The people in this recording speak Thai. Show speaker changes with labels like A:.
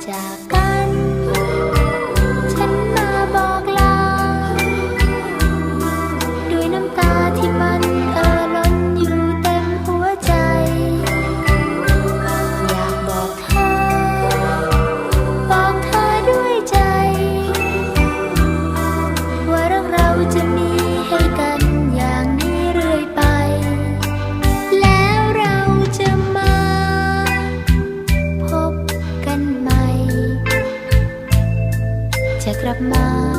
A: 家。妈